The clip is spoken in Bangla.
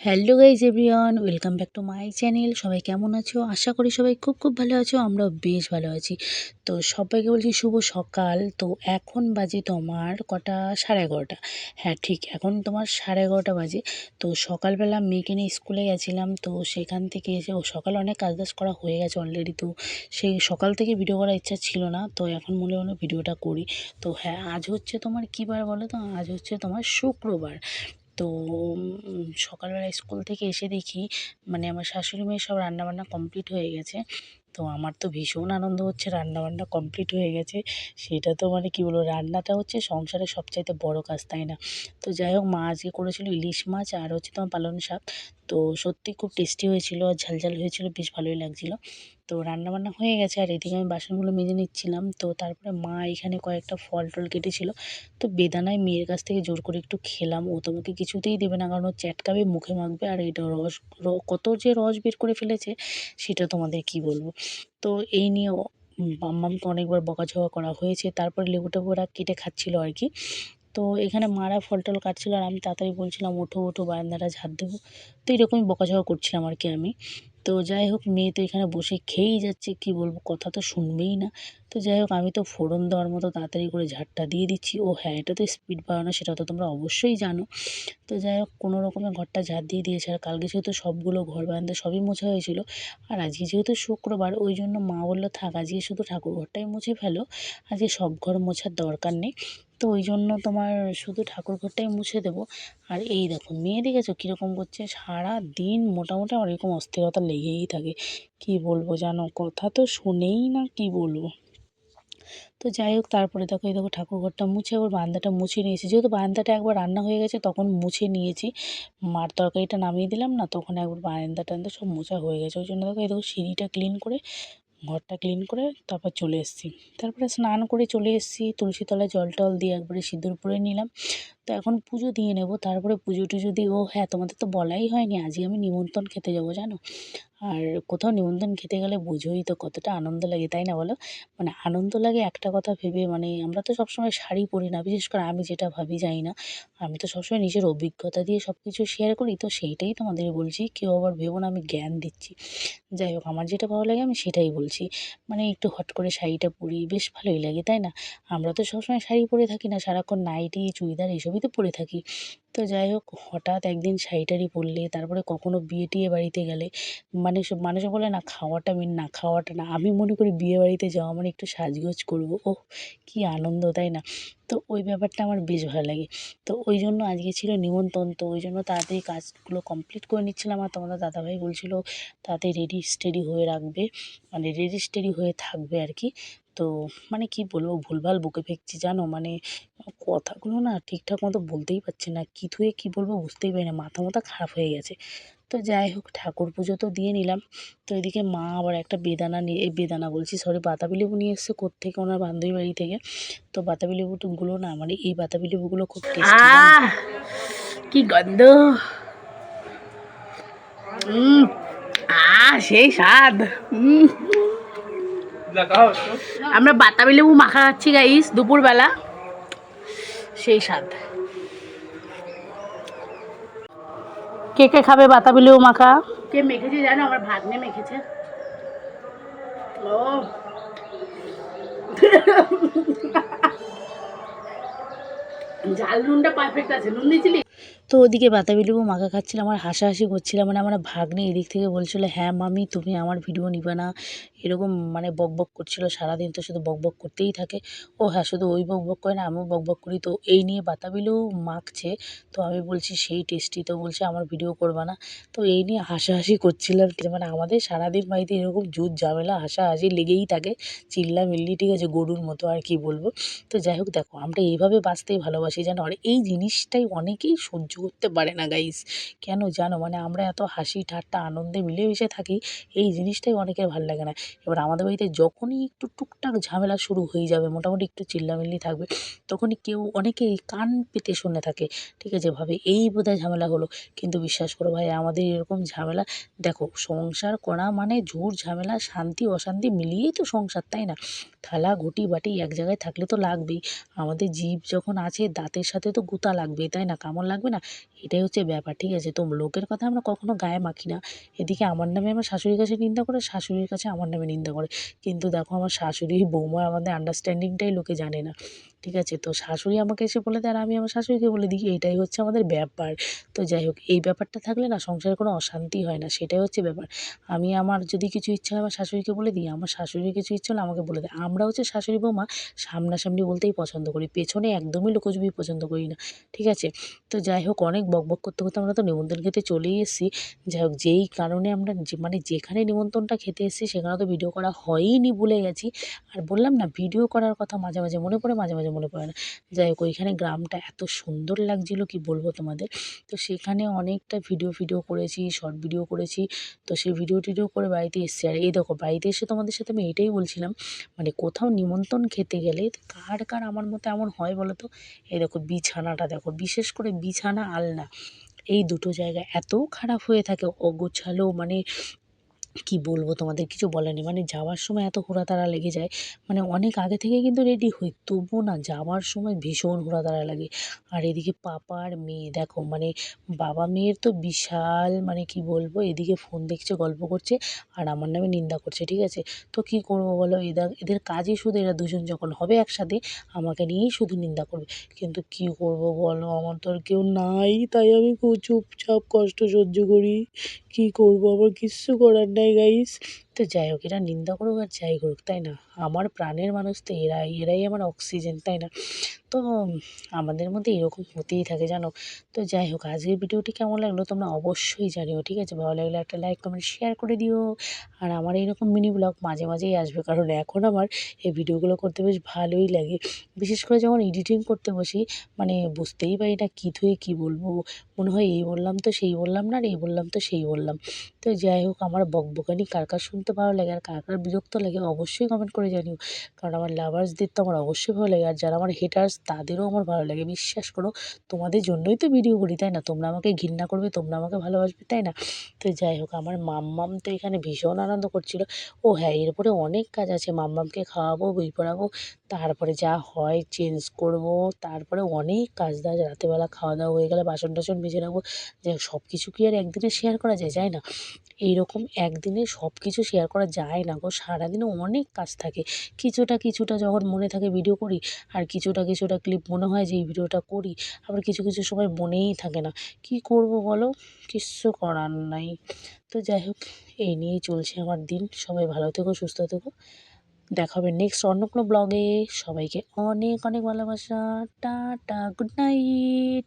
Hello guys everyone welcome back to my channel সবাই কেমন আছো? আশা করি সবাই খুব খুব ভালো আছো, আমরাও বেশ ভালো আছি। তো সবাইকে বলছি শুভ সকাল। তো এখন বাজে তোমার কটা? সাড়ে এগারোটা। হ্যাঁ ঠিক, এখন তোমার সাড়ে এগারোটা বাজে। তো সকালবেলা মেয়েকে নিয়ে স্কুলে গেছিলাম। তো সেখান থেকে এসে, ও সকালে অনেক কাজ বাজ করা হয়ে গেছে অলরেডি তো। সেই সকাল থেকে ভিডিও করার ইচ্ছা ছিল না। তো এখন মনে হলো ভিডিওটা করি। তো হ্যাঁ আজ হচ্ছে তোমার কী বার বলো তো? আজ হচ্ছে তোমার শুক্রবার। তো সকালবেলা স্কুল থেকে এসে দেখি মানে আমার শাশুড়ি মেয়ে সব রান্নাবান্না কমপ্লিট হয়ে গেছে। তো আমার তো ভীষণ আনন্দ হচ্ছে রান্নাবান্না কমপ্লিট হয়ে গেছে। সেটা তো মানে কী বলব, রান্নাটা হচ্ছে সংসারের সবচাইতে বড় কাজ, তাই না? তো যাই হোক, মা আজকে করেছিল ইলিশ মাছ আর হচ্ছে তোমার পালং শাক। তো সত্যি খুব টেস্টি হয়েছিল আর ঝালঝাল হয়েছিল, বেশ ভালোই লাগছিল। তো রান্নাবান্না হয়ে গেছে আর এদিকে আমি বাসনগুলো মেজে নিচ্ছিলাম। তো তারপরে মা এখানে কয়েকটা ফল টল কেটেছিল। তো বেদানায় মেয়ের কাছ থেকে জোর করে একটু খেলাম। ও তোমাকে কিছুতেই দেবে না, কারণ ও চ্যাটকাবে, মুখে মাখবে আর এটা রস কত যে রস বের করে ফেলেছে, সেটা তোমাদের কি বলব? তো এই নিয়ে মাম্মামকে অনেকবার বকাঝকা করা হয়েছে। তারপরে লেবু টেবু ওরা কেটে খাচ্ছিল আর কি। তো এখানে মারা ফল টল কাটছিল আর আমি তাড়াতাড়ি বলছিলাম, ওঠো ওঠো, বারান্দাটা ঝাড় দেবো। তো এরকমই বকাঝকা করছিলাম আর কি আমি। তো যাই হোক মেয়ে তো এখানে বসে খেয়েই যাচ্ছে, কি বলব? কথা তো শুনবেই না। তো যাই হোক আমি তো ফোড়ন দেওয়ার মতো তাড়াতাড়ি করে ঝাড়টা দিয়ে দিচ্ছি। ও হ্যাঁ এটা তো স্পিড বাড়ানো, সেটা তো তোমরা অবশ্যই জানো। তো যাই হোক কোনো রকমে ঘরটা ঝাড় দিয়ে দিয়েছে। আর কালকে যেহেতু সবগুলো ঘর বারান্দা সবই মোছা হয়েছিল, আর আজকে যেহেতু শুক্রবার, ওই জন্য মা বলল, থাক, আজকে শুধু ঠাকুর ঘরটাই মুছে ফেলো। আজকে সব ঘর মোছার দরকার নেই। তো ওই জন্য তোমার শুধু ঠাকুর ঘরটাই মুছে দেবো। আর এই দেখো, মেয়ে দেখেছ কীরকম করছে? সারা দিন মোটামুটি আমার এরকম অস্থিরতা লেগেই থাকে। কি বলব জানো? কথা তো শোনেই না কি বলব। তো যাই হোক, তারপরে দেখো, এই দেখো ঠাকুর ঘরটা মুছে আবার বান্দাটা মুছে নিয়েছি। যেহেতু বারান্দাটা একবার রান্না হয়ে গেছে, তখন মুছে নিয়েছি। মার তরকারিটা নামিয়ে দিলাম না, তখন একবার বারান্দা টান্দা সব মোছা হয়ে গেছে। ওই জন্য দেখো, এই দেখো সিঁড়িটা ক্লিন করে ঘরটা ক্লিন করে তারপর চলে এসেছি। তারপরে স্নান করে চলে এসেছি, তুলসী তলায় জল টল দিয়ে একবারে সিঁদুর পরে নিলাম। তো এখন পুজো দিয়ে নেব, তারপরে পুজো টুজো দিয়ে ও হ্যাঁ তোমাদের তো বলাই হয়নি আজকে আমি নিমন্ত্রণ খেতে যাব, জানো? আর কোথাও নিমন্ত্রণ খেতে গেলে বোঝোই তো কতটা আনন্দ লাগে, তাই না বলো? মানে আনন্দ লাগে একটা কথা ভেবে মানে আমরা তো সবসময় শাড়ি পরি না, বিশেষ করে আমি যেটা ভাবি জানি না। আমি তো সবসময় নিজের অভিজ্ঞতা দিয়ে সব কিছু শেয়ার করি, তো সেইটাই তোমাদের বলছি, কেউ আবার ভেবো না আমি জ্ঞান দিচ্ছি। যাই হোক, আমার যেটা ভালো লাগে আমি সেটাই বলছি। মানে একটু হট করে শাড়িটা পরি, বেশ ভালোই লাগে, তাই না? আমরা তো সবসময় শাড়ি পরে থাকি না, সারাক্ষণ নাইটি চুড়িদার এসবই তো পরে থাকি। তো যাই হোক, হঠাৎ একদিন শাড়ি টাড়ি পরলে, তারপরে কখনো বিয়ে টিয়ে বাড়িতে গেলে মানে মানুষে বলে, না, খাওয়াটা মেন না, খাওয়াটা না। আমি মনে করি বিয়েবাড়িতে যাওয়া মানে একটু সাজগোজ করব। ওহ, কী আনন্দ, তাই না? তো ওই ব্যাপারটা আমার বেশ ভালো লাগে। তো ওই জন্য আজকে ছিল নিমন্ত্রণ। তো ওই জন্য তাড়াতাড়ি কাজগুলো কমপ্লিট করে নিচ্ছিলাম। আর তোমাদের দাদাভাই বলছিল তাতে রেডি স্টেডি হয়ে রাখবে। মানে রেডি স্টেডি হয়ে থাকবে আর কি। তো মানে কি বলব ভুলভাল বকে ফেকছি জানো? মানে কথাগুলো না ঠিকঠাক মতো বলতেই পারছি না। কী থুয়ে কী বলব বুঝতেই পারি না। মাথা মাথা খারাপ হয়ে গেছে। তো যাই হোক, ঠাকুর পুজো তো দিয়ে নিলাম। তো এদিকে মা আবার একটা বেদানা নিয়ে, এই বেদানা বলছি সরি বাতাবি লেবু নিয়ে এসছে কোত্থেকে? ওনার বান্ধবী বাড়ি থেকে। তো বাতাবি লেবুগুলো না মানে এই বাতাবি লেবুগুলো খুব কি গন্ধ! আহ, সেই স্বাদ। আমরা বাতাবি লেবু মাখা খাচ্ছি গাইস দুপুরবেলা। সেই স্বাদ। কে কে খাবে বাতাবি লেবু মাখা? কে মেখেছে জানো? আমার ভাগ্নে মেখেছে। ও। ঝাল নুনটা পারফেক্ট আছে। নুন দিয়েছিলি? তো ওদিকে বাতাবি লেবু মাখা খাচ্ছিলাম আর হাসাহাসি করছিলাম মানে আমার ভাগ্নে এদিক থেকে বলছিল হ্যাঁ মামি, তুমি আমার ভিডিও নিবে না। এরকম মানে বক বক করছিল, সারাদিন তো শুধু বক বক করতেই থাকে। ও হ্যাঁ শুধু ওই বক বক করে না, আমিও বক বক করি। তো এই নিয়ে বাতাবি লেবু মাখছে, তো আমি বলছি, সেই টেস্টি তো। বলছে, আমার ভিডিও করবে না। তো এই নিয়ে হাসাহাসি করছিলাম মানে আমাদের সারাদিন বাড়িতে এরকম জুত ঝামেলা, হাসাহাসি লেগেই থাকে চিল্লা মিল্লি ঠিক আছে, গরুর মতো আর কি বলব। তো যাই হোক, দেখো, আমরা এইভাবে বাঁচতেই ভালোবাসি জানো আর এই জিনিসটাই অনেকেই সহ্য করতে পারে না গাইস কেন জানো? মানে আমরা এত হাসি, ঠাট্টা, আনন্দে মিলেমিশে থাকি, এই জিনিসটাই অনেকের ভালো লাগে না। এবার আমাদের বাড়িতে যখনই একটু টুকটাক ঝামেলা শুরু হয়ে যাবে, মোটামুটি একটু চিল্লামিল্লি থাকবে, তখনই কেউ অনেকেই কান পেতে শুনে থাকে। ঠিক আছে, ভাবে, এই বোধহয় ঝামেলা হলো। কিন্তু বিশ্বাস করো ভাই, আমাদের এরকম ঝামেলা, দেখো, সংসার করা মানে ঝুট ঝামেলা, শান্তি, অশান্তি মিলিয়েই তো সংসার, তাই না? থালা, ঘুটি, বাটি এক জায়গায় থাকলে তো লাগবেই। আমাদের জীব যখন আছে, দাঁতের সাথে তো গুতা লাগবেই, তাই না? কামড় লাগবে না? এটাই হচ্ছে ব্যাপার, ঠিক আছে? তো লোকের কথা আমরা কখনো গায়ে মাখি না। এদিকে আমার নামে আমার শাশুড়ির কাছে নিন্দা করে, শাশুড়ির কাছে আমার নামে নিন্দা করে। কিন্তু দেখো, আমার শাশুড়ি, বৌমা আমাদের আন্ডারস্ট্যান্ডিংটাই লোকে জানে না। ঠিক আছে? তো শাশুড়ি আমাকে এসে বলে দেয়, আর আমি আমার শাশুড়িকে বলে দিই এইটাই হচ্ছে আমাদের ব্যাপার। তো যাই হোক, এই ব্যাপারটা থাকলে না সংসারে কোনো অশান্তি হয় না, সেটাই হচ্ছে ব্যাপার। আমি আমার যদি কিছু ইচ্ছা হয় আমার শাশুড়িকে বলে দিই, আমার শাশুড়ির কিছু ইচ্ছে হলে আমাকে বলে দেয়। আমরা হচ্ছে শাশুড়ি বৌমা সামনাসামনি বলতেই পছন্দ করি, পেছনে একদমই লুকোচুপি পছন্দ করি না, ঠিক আছে? তো যাই হোক, অনেক বকবক করতে করতে আমরা তো নিমন্ত্রণ খেতে চলেই এসেছি। যাই হোক, যেই কারণে আমরা মানে যেখানে নিমন্ত্রণটা খেতে এসেছি, সেখানে তো ভিডিও করা হয়ইনি ভুলে গেছি। আর বললাম না ভিডিও করার কথা মাঝে মাঝে, মনে পড়ে মাঝে মাঝে মনে পড়ে না। যাই হোক ওইখানে গ্রামটা এত সুন্দর লাগছিল, কি বলব তোমাদের? তো সেখানে অনেকটা ভিডিও ফিডিও করেছি শর্ট ভিডিও করেছি। তো সেই ভিডিও টিডিও করে বাড়িতে এসেছি। আর এই দেখো, বাড়িতে এসে তোমাদের সাথে আমি এটাই বলছিলাম মানে কোথাও নিমন্ত্রণ খেতে গেলে কার কার আমার মতো এমন হয় বলো তো? এই দেখো, বিছানাটা দেখো, বিশেষ করে বিছানা আলনা। এই দুটো জায়গা এত খারাপ হয়ে থাকে, অগোছালো মানে কি বলব তোমাদের? কিছু বলার নেই। মানে যাওয়ার সময় এত হুড়াতাড়া লেগে যায়। মানে অনেক আগে থেকে কিন্তু রেডি হই। তবুও না, যাওয়ার সময় ভীষণ হুড়াতাড়া লাগে। আর এদিকে পাপা আর মেয়ে, দেখো মানে বাবা মেয়ের তো বিশাল মানে কি বলব, এদিকে ফোন দেখছে, গল্প করছে, আর আমার নামে নিন্দা করছে, ঠিক আছে? তো কী করব বলো? এদের এদের কাজই শুধু এরা দুজন যখন হবে একসাথে, আমাকে নিয়েই শুধু নিন্দা করবে। কিন্তু কী করব বলো? আমার তো আর কেউ নাই, তাই আমি খুব চুপচাপ কষ্ট সহ্য করি। কী করব? আমার কিচ্ছু করার নাই। গাইস তো যাই হোক, এরা নিন্দা করুক আর যাই করুক, তাই না? আমার প্রাণের মানুষ তো এরাই এরাই আমার অক্সিজেন, তাই না? তো আমাদের মধ্যে এরকম হতেই থাকে, জানো? তো যাই হোক, আজকের ভিডিওটি কেমন লাগল তোমরা অবশ্যই জানিও, ঠিক আছে? ভালো লাগলে একটা লাইক কমেন্ট শেয়ার করে দিও। আর আমার এইরকম মিনি ব্লগ মাঝে মাঝেই আসবে, কারণ এখন আমার এই ভিডিওগুলো করতে বেশ ভালোই লাগে। বিশেষ করে যখন এডিটিং করতে বসি মানে বুঝতেই পারি না কী থুয়ে কী বলব। মনে হয় এই বললাম তো সেই বললাম না, আর এই বললাম তো সেই বললাম। তো যাই হোক, আমার বকবকানি কার কার শুনতে ভালো লাগে আর কার কার বিরক্ত লাগে অবশ্যই কমেন্ট করে জানিও। কারণ আমার লাভার্সদের তো আমার অবশ্যই ভালো লাগে আর যারা আমার হেটার্স তাদেরও আমার ভালো লাগে। বিশ্বাস করো, তোমাদের জন্যই তো ভিডিও করি, তাই না? তোমরা আমাকে ঘৃণা করবে, তোমরা আমাকে ভালোবাসবে, তাই না? তো যাই হোক, আমার মাম্মাম তো এখানে ভীষণ আনন্দ করছিল। ও হ্যাঁ এরপরে অনেক কাজ আছে। মাম্মামকে খাওয়াবো, বই পড়াবো, তারপরে যা হয় চেঞ্জ করব, তারপরে অনেক কাজ দাজ রাতেরবেলা খাওয়া দাওয়া হয়ে গেলে বাসন টাসন মেজে রাখব। যে সব কিছু কি আর একদিনে শেয়ার করা যায় যায় না? এইরকম একদিনে সব কিছু শেয়ার করা যায় না গো। সারাদিনে অনেক কাজ থাকে। কিছুটা কিছুটা যখন মনে থাকে ভিডিও করি, আর কিছুটা কিছুটা ক্লিপ মনে হয় যে এই ভিডিওটা করি, আবার কিছু কিছু সময় মনেই থাকে না। কী করব বলো? কিচ্ছু করার নাই। তো যাই হোক, এই নিয়েই চলছে আমার দিন। সবাই ভালো থেকো, সুস্থ থেকো। দেখা হবে নেক্সট অন্য কোনো ব্লগে সবাইকে অনেক অনেক ভালোবাসা। Tata good night